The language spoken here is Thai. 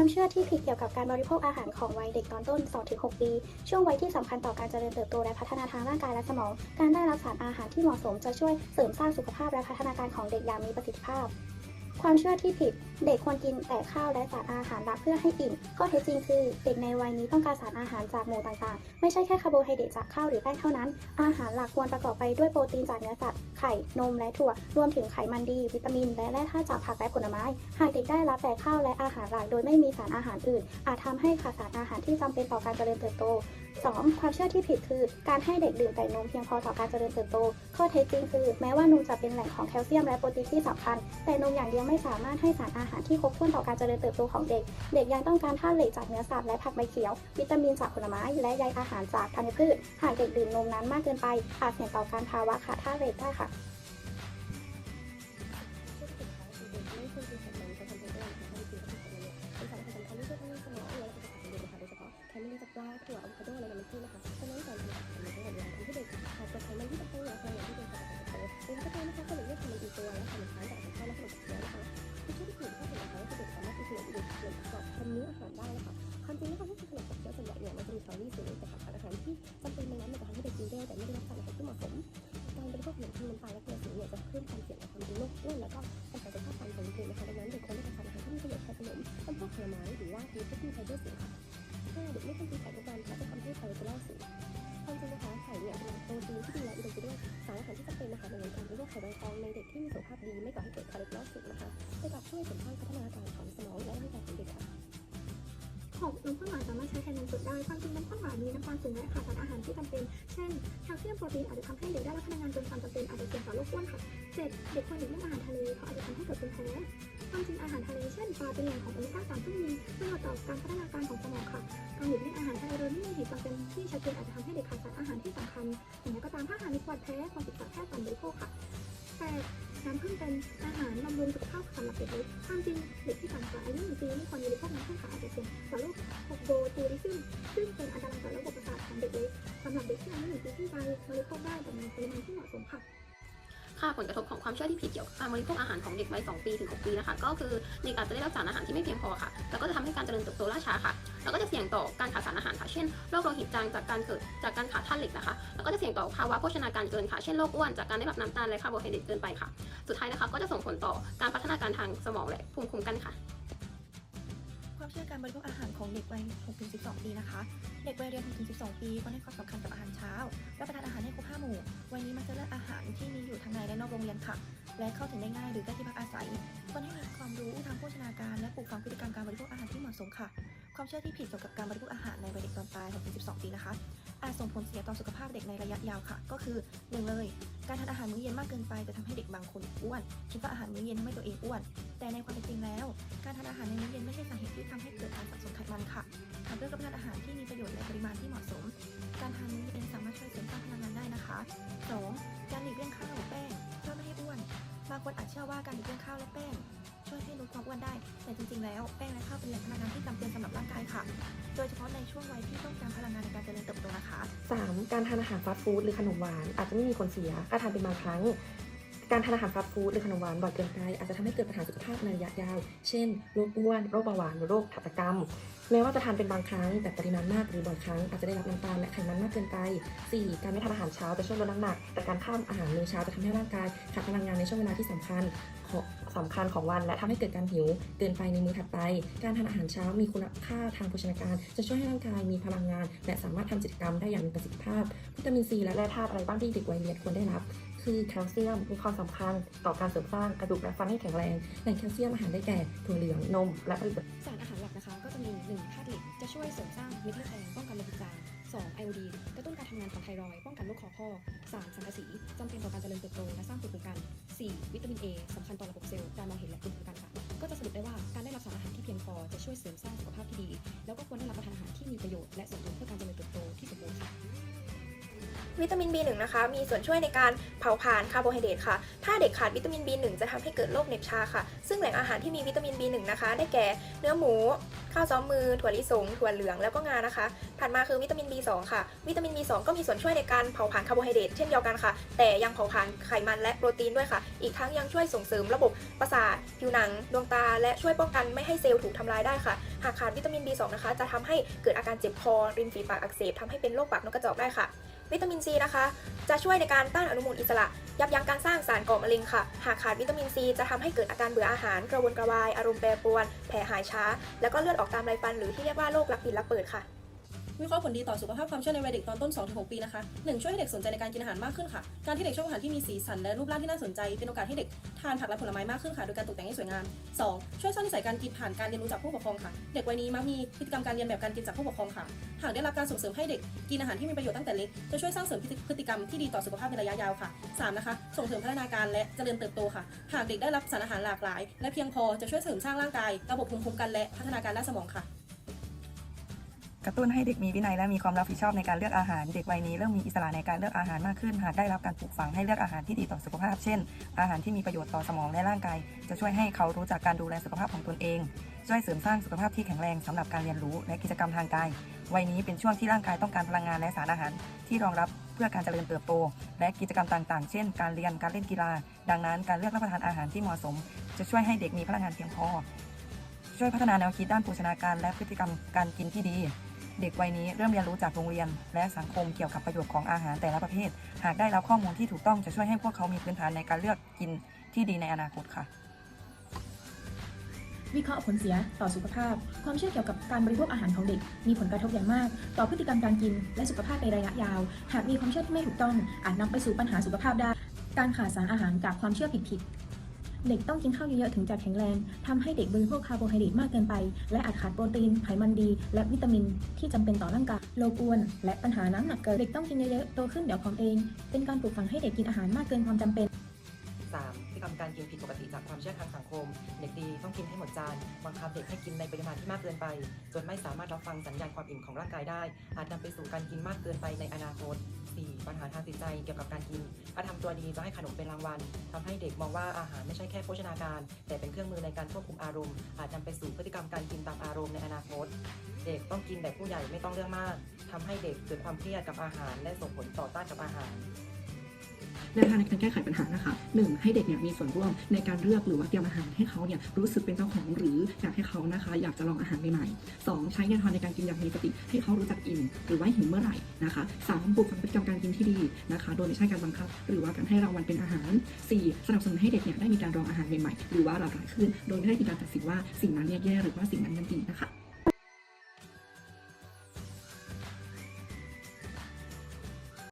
ความเชื่อที่ผิดเกี่ยวกับการบริโภคอาหารของวัยเด็กตอนต้น 2-6 ปี ช่วงวัยที่สำคัญต่อการเจริญเติบโตและพัฒนาทางร่างกายและสมอง การได้รับสารอาหารที่เหมาะสมจะช่วยเสริมสร้างสุขภาพและพัฒนาการของเด็กอย่างมีประสิทธิภาพ ความเชื่อที่ผิด เด็กควรกินแต่ข้าวและสารอาหารหลักเพื่อให้อิ่ม ข้อเท็จจริงคือ เด็กในวัยนี้ต้องการสารอาหารจากหมู่ต่างๆ ไม่ใช่แค่คาร์โบไฮเดรตจากข้าวหรือแป้งเท่านั้น อาหารหลักควรประกอบไปด้วยโปรตีนจากเนื้อสัตว์ ไข่ นม และถั่ว รวมถึงไขมันดี วิตามิน และแร่ธาตุจากผักและผลไม้ หากเด็กได้รับแต่ข้าวและอาหารหลักโดยไม่มีสารอาหารอื่น อาจทำให้ขาดสารอาหารที่จำเป็นต่อการเจริญเติบโต 2. ความเชื่อที่ผิดคือ การให้เด็กดื่มแต่นมเพียงพอต่อการเจริญเติบโต ข้อเท็จจริงคือ แม้ว่านมจะเป็นแหล่งของแคลเซียมและโปรตีนที่สำคัญ แต่นมอย่างเดียวไม่สามารถให้สารอาหารที่ครบถ้วนต่อการเจริญเติบโตของเด็ก เด็กยังต้องการธาตุเหล็กจากเนื้อสัตว์และผักใบเขียว วิตามินจากผลไม้ และใยอาหารจากธัญพืช หากเด็กดื่มนมนั้นมากเกินไปอาจเสี่ยงต่อการภาวะขาดธาตุเหล็กได้ค่ะ อความเป็นแล้วก็ปัญหาสุขภาพทางสมองนะคะดังนั้นเด็กควรได้รับสารอาหารที่มีประโยชน์แทนขนมเป็นพวกผลไม้หรือว่ามีโปรตีไฟเบอร์สูงค่ะถ้าเด็กไม่ควรกินไข่ทุกวันเพราะจะทำให้คอเลสเตอรอลสูงความจริงนะคะไข่เนี่ยเป็นโปรตีนที่ดีและอุดมไปด้วยสารอาหารที่จำเป็นนะคะดังนั้นการบริโภคไข่แดงฟองในเด็กที่มีสุขภาพดีไม่ก่อให้เกิดคอเลสเตอรอลสูงนะคะจะกลับช่วยเสริมสร้างพัฒนาการของสมองและร่างกายของเด็กค่ะ6นมข้นหวานสามารถใช้แทนนมสดได้ความจริงนมข้นหวานมีน้ำตาลสูงและขาดสารอาหารที่จำเป็น เช่นแคลเซียมโปรตีนอาจจะทำให้เด็กได้รับพลังงานจนความจำเป็นอาจจะเสี่ยงต่อโรคอ้วนค่ะ 7. เด็กควรหลีกเลี่ยงอาหารทะเลเพราะอาจจะทำให้เกิดเป็นแพ้ความจริงอาหารทะเลเช่นปลาเป็นแหล่งของโอเมก้า3ซึ่งมีประโยชน์ต่อการพัฒนาการของสมองค่ะการหลีกเลี่ยงอาหารทะเลโดยไม่มีเหตุจำเป็นที่ชัดเจนอาจจะทำให้เด็กขาดสารอาหารที่สำคัญอย่างไรก็ตามถ้าหากมีปวดแพ้ควรปรึกษาแพทย์ก่อนบริโภคค่ะ 8. น้ำผึ้งเป็นอาหารบำรุงสุขภาพสำหรับเด็กเล็กความจริงเด็กที่ต่ำกว่าอายุหนึ่งปีไม่ควรบริโภคน้ำผึ้งค่ะอาจจะเสี่ยงต่อโรคโบตูริซึมซึ่งเป็นอันตรายต่อระบบประสาทของเด็กเล็กสำหรับเด็กที่อายุหนึ่งปีขึ้นไปบริโภคได้แต่ในปริมาณที่เหมาะสมค่ะ ค่ะผลกระทบของความเชื่อที่ผิดเกี่ยวกับการบริโภคอาหารของเด็กวัย2ปีถึง6ปีนะคะ ก็คือเด็กอาจจะได้รับสารอาหารที่ไม่เพียงพอค่ะ แล้วก็จะทำให้การเจริญเติบโตล่าช้าค่ะ แล้วก็จะเสี่ยงต่อการขาดสารอาหารค่ะ เช่นโรคโลหิตจางจากการเกิดจากการขาดธาตุเหล็กนะคะ แล้วก็จะเสี่ยงต่อภาวะโภชนาการเกินค่ะ เช่นโรคอ้วนจากการได้รับน้ำตาลและคาร์โบไฮเดรตเกินไปค่ะ สุดท้ายนะคะ ก็จะส่งผลต่อการพัฒนาการทางสมองและภูมิคุ้มกันค่ะความเชื่อการบริโภคอาหารของเด็กวัย6-12 ปีนะคะ เด็กวัยเรียน6-12 ปีควรให้ความสำคัญกับอาหารเช้ารับประทานอาหารให้ครบ5หมู่ วัยนี้มักจะเลือกอาหารที่มีอยู่ทั้ง นอกโรงเรียนค่ะ และเข้าถึงได้ง่ายหรือใกล้ที่พักอาศัยควรให้มีความรู้ทางโภชนาการและปลูกฝังพฤติกรรมการบริโภคอาหารที่เหมาะสมค่ะ ความเชื่อที่ผิดเกี่ยวกับการบริโภคอาหารในวัยเด็กตอนปลาย6-12 ปีนะคะอาจส่งผลเสียต่อสุขภาพเด็กในระยะยาวค่ะ ก็คือหนึ่งเลย การทานอาหารมื้อเย็นมากเกินไปจะทำให้เด็กบางคนอ้วนคิดว่าอาหารมื้อเย็นทำให้ตัวเองอ้วน แต่ในความเป็นจริงแล้ว การทานอาหารในมื้อเย็นไม่ใช่สาเหตุที่ทำให้เกิดการสะสมไขมันค่ะหากเลือกรับประทานอาหารที่มีประโยชน์ในปริมาณที่เหมาะสม การทานมื้อเย็นสามารถช่วยเสริมสร้างพลังงานได้นะคะ 2. การหลีกเลี่ยงข้าว คนอาจเชื่อว่าการหลีกเลี่ยงข้าวและแป้ง ช่วยให้ลดความอ้วนได้ แต่จริงๆ แล้วแป้งและข้าวเป็นแหล่งพลังงานที่จำเป็นสำหรับร่างกายค่ะ โดยเฉพาะในช่วงวัยที่ต้องการพลังงานในการเจริญเติบโตนะคะ 3. การทานอาหารฟาสต์ฟู้ดหรือขนมหวานอาจจะไม่มีผลเสียถ้าทานเป็นบางครั้ง การทานอาหารฟาสต์ฟู้ดหรือขนมหวานบ่อยเกินไปอาจจะทำให้เกิดปัญหาสุขภาพในระยะยาว เช่น โรคอ้วน โรคเบาหวาน หรือโรคหัตกรรม แม้ว่าจะทานเป็นบางครั้ง แต่ปริมาณมากหรือบ่อยครั้ง อาจจะได้รับน้ำตาลและไขมันมากเกินไป 4. การไม่ทานอาหารเช้าจะช่วยลดน้ำหนัก แต่การข้ามอาหารมื้อเช้าจะทำให้ร่างกายขาดพลังงานในช่วงเวลาที่สำคัญของสำคัญของวัน และทำให้เกิดการหิวเกินไปในมื้อถัดไป การทานอาหารเช้ามีคุณค่าทางโภชนาการ จะช่วยให้ร่างกายมีพลังงาน และสามารถทำกิจกรรมได้อย่างมีประสิทธิภาพ วิตามินซีและแร่ธาตุอะไรบ้างที่เด็กวัยเรียนควรได้รับ คือแคลเซียมมีความสำคัญต่อการเสริมสร้างกระดูกและฟันให้แข็งแรงแหล่งแคลเซียมอาหารได้แก่ถั่วเหลืองนม และผลิตสารอาหารหลักนะคะ ก็จะมี1ธาตุเหล็กจะช่วยเสริมสร้างเม็ดเลือดแดงป้องกันโลหิตจาง2ไอโอดีนกระตุ้นการทำงานของไทรอยป้องกันโรคคอพอก3สังกะสีจำเป็นต่อการเจริญเติบโตและสร้างภูมิคุ้มกัน 4 วิตามิน A สำคัญต่อระบบเซลล์การมองเห็นและภูมิคุ้มกันค่ะก็จะสรุปได้ว่าการได้รับสารอาหารที่เพียงพอจะช่วยเสริมสร้างสุขภาพที่ดี แล้วก็ควรได้รับประทานอาหารที่มีประโยชน์และสมดุลเพื่อการเจริญเติบโตที่สมบูรณ์ค่ะ วิตามิน B1 นะคะ มีส่วนช่วยในการเผาผลาญคาร์โบไฮเดรตค่ะ ถ้าเด็กขาดวิตามิน B1 จะทำให้เกิดโรคเหน็บชาค่ะ ซึ่งแหล่งอาหารที่มีวิตามิน B1 นะคะ ได้แก่เนื้อหมู ข้าวซ้อมมือ ถั่วลิสง ถั่วเหลือง แล้วก็งานะคะ ถัดมาคือวิตามิน B2 ค่ะ วิตามิน B2 ก็มีส่วนช่วยในการเผาผลาญคาร์โบไฮเดรตเช่นเดียวกันค่ะ แต่ยังเผาผลาญไขมันและโปรตีนด้วยค่ะ อีกทั้งยังช่วยส่งเสริมระบบประสาท ผิวหนัง ดวงตา และช่วยป้องกันไม่ให้เซลล์ถูกทำลายได้ค่ะ หากขาดวิตามิน B2 นะคะ จะทำให้เกิดอาการเจ็บคอ ริมฝีปากอักเสบทำให้เป็นโรคปากนกกระจอกได้ค่ะ วิตามินซีนะคะ จะช่วยในการต้านอนุมูลอิสระ ยับยั้งการสร้างสารก่อมะเร็งค่ะ หากขาดวิตามินซีจะทำให้เกิดอาการเบื่ออาหาร กระวนกระวาย อารมณ์แปรปรวน แผลหายช้า แล้วก็เลือดออกตามไรฟันหรือที่เรียกว่าโรคลักปิดลักเปิดค่ะ วิเคราะห์ผลดีต่อสุขภาพความเชื่อในวัยเด็กตอนต้น 2-6 ปีนะคะ 1. ช่วยให้เด็กสนใจในการกินอาหารมากขึ้นค่ะ การที่เด็กชอบอาหารที่มีสีสันและรูปร่างที่น่าสนใจ เป็นโอกาสให้เด็กทานผักและผลไม้มากขึ้นค่ะ โดยการตกแต่งให้สวยงาม 2. ช่วยสร้างนิสัยการกินผ่านการเรียนรู้จากผู้ปกครองค่ะ เด็กวัยนี้มักมีพฤติกรรมการเรียนแบบการกินจากผู้ปกครองค่ะ หากได้รับการส่งเสริมให้เด็กกินอาหารที่มีประโยชน์ตั้งแต่เล็ก จะช่วยสร้างเสริมพฤติกรรมที่ดีต่อสุขภาพในระยะยาวค่ะ 3. นะคะ ส่งเสริมพัฒนาการและเจริญเติบโตค่ะ หากเด็กได้รับสารอาหารหลากหลาย และเพียงพอจะช่วยเสริมสร้างร่างกาย ระบบภูมิคุ้มกันและพัฒนาการด้านสมองค่ะ กระตุ้นให้เด็กมีวินัยและมีความรับผิดชอบในการเลือกอาหาร เด็กวัยนี้เริ่มมีอิสระในการเลือกอาหารมากขึ้น หากได้รับการปลูกฝังให้เลือกอาหารที่ดีต่อสุขภาพ เช่น อาหารที่มีประโยชน์ต่อสมองและร่างกาย จะช่วยให้เขารู้จักการดูแลสุขภาพของตนเอง ช่วยเสริมสร้างสุขภาพที่แข็งแรงสำหรับการเรียนรู้และกิจกรรมทางกาย วัยนี้เป็นช่วงที่ร่างกายต้องการพลังงานและสารอาหาร ที่รองรับเพื่อการเจริญเติบโต และกิจกรรมต่าง ๆ เช่น การเรียน การเล่นกีฬา ดังนั้นการเลือกรับประทานอาหารที่เหมาะสม จะช่วยให้เด็กมีพลังงานเพียงพอช่วยพัฒนาแนวคิดด้านโภชนาการและพฤติกรรมการกินที่ดี เด็กวัยนี้เริ่มเรียนรู้จากโรงเรียน และสังคมเกี่ยวกับประโยชน์ของอาหารแต่ละประเภท หากได้รับข้อมูลที่ถูกต้องจะช่วยให้พวกเขามีพื้นฐานในการเลือกกินที่ดีในอนาคตค่ะ วิเคราะห์ผลเสียต่อสุขภาพ ความเชื่อเกี่ยวกับการบริโภคอาหารของเด็ก มีผลกระทบอย่างมาก ต่อพฤติกรรมการกิน และสุขภาพในระยะยาว หากมีความเชื่อที่ไม่ถูกต้องอาจนำไปสู่ปัญหาสุขภาพได้ การขาดสารอาหารจากความเชื่อผิดๆ เด็กต้องกินข้าวเยอะๆถึงจะแข็งแรงทำให้เด็กบริโภคคาร์โบไฮเดรตมากเกินไป และอาจขาดโปรตีน ไขมันดี และวิตามินที่จำเป็นต่อร่างกายโรคอ้วน และปัญหาน้ำหนักเกินเด็กต้องกินเยอะๆโตขึ้นเดี๋ยวผอมเอง เป็นการปลูกฝังให้เด็กกินอาหารมากเกินความจำเป็น 3. พฤติกรรมการกินผิดปกติจากความเชื่อทางสังคม เด็กดีต้องกินให้หมดจานบังคับเด็กให้กินในปริมาณที่มากเกินไป จนไม่สามารถรับฟังสัญญาณความอิ่มของร่างกายได้ อาจนำไปสู่การกินมากเกินไปในอนาคต 4. ปัญหาทางจิตใจเกี่ยวกับการกินถ้าทำตัวดีจะให้ขนมเป็นรางวัลทำให้เด็กมองว่าอาหารไม่ใช่แค่โภชนาการ แต่เป็นเครื่องมือในการควบคุมอารมณ์ อาจนำไปสู่พฤติกรรมการกินตามอารมณ์ในอนาคต เด็กต้องกินแบบผู้ใหญ่ไม่ต้องเรื่องมากทำให้เด็กเกิดความเครียดกับอาหาร และส่งผลต่อต้านกับอาหาร แนวทางในการแก้ไขปัญหานะคะ 1. ให้เด็กเนี่ยมีส่วนร่วมในการเลือกหรือว่าเตรียมอาหารให้เขาเนี่ยรู้สึกเป็นเจ้าของหรืออยากให้เขานะคะ อยากจะลองอาหารใหม่ๆ 2. ใช้แนวทางในการกินอย่างมีสติให้เขารู้จักอิ่มหรือว่าหิวเมื่อไหร่นะคะ 3. ปลูกฝังพฤติกรรมการกินที่ดีนะคะ โดยไม่ใช่การบังคับ หรือว่าการให้รางวัลเป็นอาหาร 4. สนับสนุนให้เด็กเนี่ยได้มีการลองอาหารใหม่ๆหรือว่าหลากหลายขึ้น โดยไม่ได้มีการตัดสินว่าสิ่งนั้นแย่หรือว่าสิ่งนั้นยังดีนะคะ